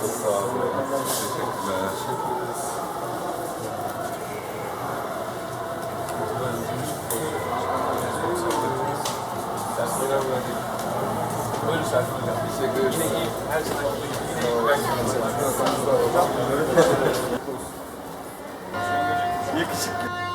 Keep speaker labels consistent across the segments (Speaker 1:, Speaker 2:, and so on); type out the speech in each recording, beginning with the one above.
Speaker 1: Çok sağ olun. Teşekkürler. Buyurun Hocam. Teşekkür ederim. Her zaman olduğu gibi. Yakışıklı.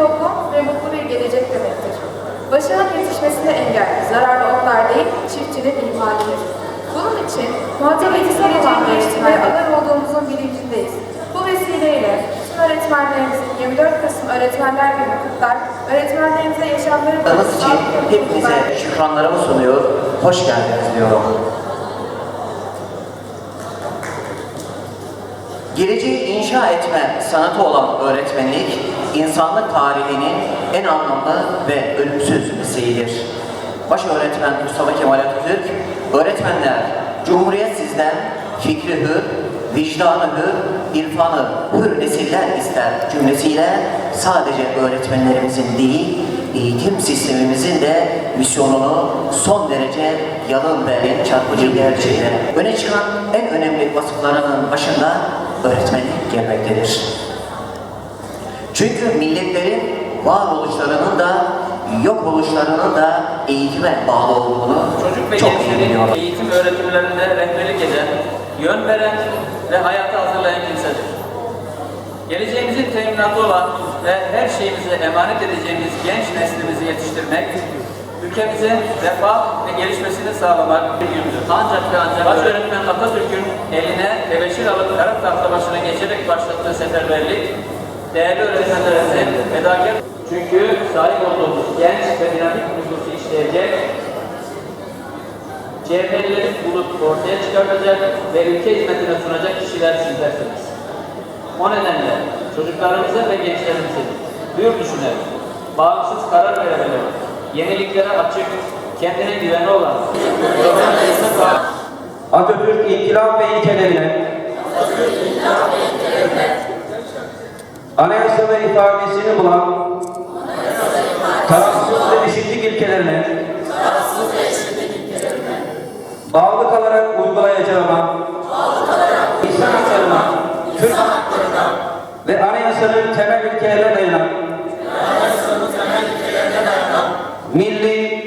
Speaker 2: Toplum ve mutlu bir gelecek demektir. Başarının yetişmesine engel, zararlı otlar değil, çiftçinin ihmalidir. Bunun için eğitimleri olan geliştirmeye aday olduğumuzun bilincindeyiz. Bu vesileyle tüm öğretmenlerimizin 24 Kasım Öğretmenler Günü kutlar, öğretmenlerimize yaşamları
Speaker 3: için hepinize şükranlarımı sunuyor. Hoş geldiniz diyorum. Geleceği inşa etme sanatı olan öğretmenlik, insanlık tarihinin en anlamlı ve ölümsüz mesleğidir. Baş öğretmen Mustafa Kemal Atatürk, öğretmenler, Cumhuriyet sizden fikri hür, vicdanı hür, irfanı hür nesiller ister cümlesiyle sadece öğretmenlerimizin değil, eğitim sistemimizin de misyonunu son derece yalın ve çarpıcı gerçeğiyle öne çıkan en önemli vasıflarının başında öğretmenlik gelmektedir. Çünkü milletlerin varoluşlarının da yok oluşlarının da eğitime bağlı olduğunu
Speaker 4: Çocuk ve
Speaker 3: çok iyi biliyorum.
Speaker 4: eğitim öğretimlerinde rehberlik eden, yön veren ve hayata hazırlayan kimsedir. Geleceğimizin teminatı olan ve her şeyimize emanet edeceğimiz genç neslimizi yetiştirmek, ülkemize refah ve gelişmesini sağlamak bir gündür. Ancak ve ancak baş öğretmen Atatürk'ün eline tebeşir alıp kara tahta başına geçerek başlattığı seferberlik, değerli öğretmenlerimizin fedakar çünkü sahip olduğumuz genç ve dinamik nüfusu işleyecek, CHP'lileri bulup ortaya çıkartacak ve ülke hizmetine sunacak kişiler sizlersiniz. O nedenle çocuklarımızın ve gençlerimizin büyük düşünerek, bağımsız karar verebilen, yeniliklere açık, kendine güveni olan,
Speaker 5: Atatürk inkılap ve ilkelerine Anayasa ve ifadesini bulan tarafsız ve eşitlik ilkelerine bağlı kalarak uygulayacağıma insan haklarına Türk ve anayasanın temel ilkelerine dayanan milli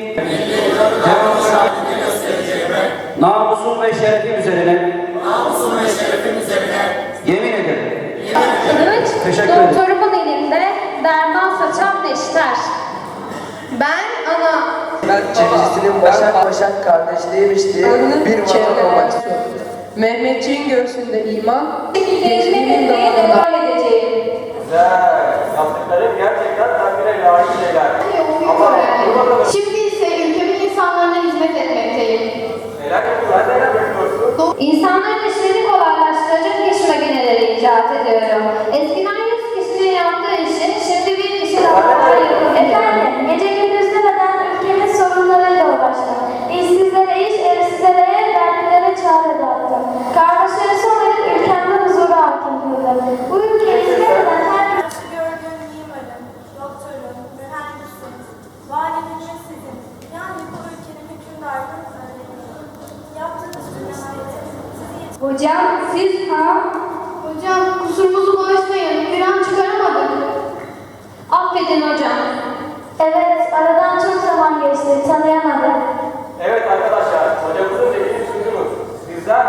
Speaker 5: namusum ve şerefim üzerine yemin ederim. Teşekkür ederim.
Speaker 6: doktorumun elinde derman saçan neşter. Ben ana.
Speaker 7: Ben çevircisinin Başak Başak kardeşliğiymiş diye bir vatan olmak istiyorum.
Speaker 8: Mehmetçiğin göğsünde iman,
Speaker 6: Gençliğimin devam edeceğim.
Speaker 4: yaptıklarım gerçekten takdire layık şeyler.
Speaker 6: Şimdi ise ülkemin insanlarına hizmet etmekteyim.
Speaker 4: Neler yapıyorsun?
Speaker 6: İnsanların işlerini kolaylaştıracak iş makineleri icat ediyorum.
Speaker 9: Hocam, siz ha? Hocam, kusurumuzu bağışlayın. Bir an çıkaramadık.
Speaker 6: Affedin hocam.
Speaker 9: Evet, aradan çok zaman geçti. Tanıyamadım.
Speaker 4: Evet arkadaşlar, hocamızın zeki sözümüz. Bizler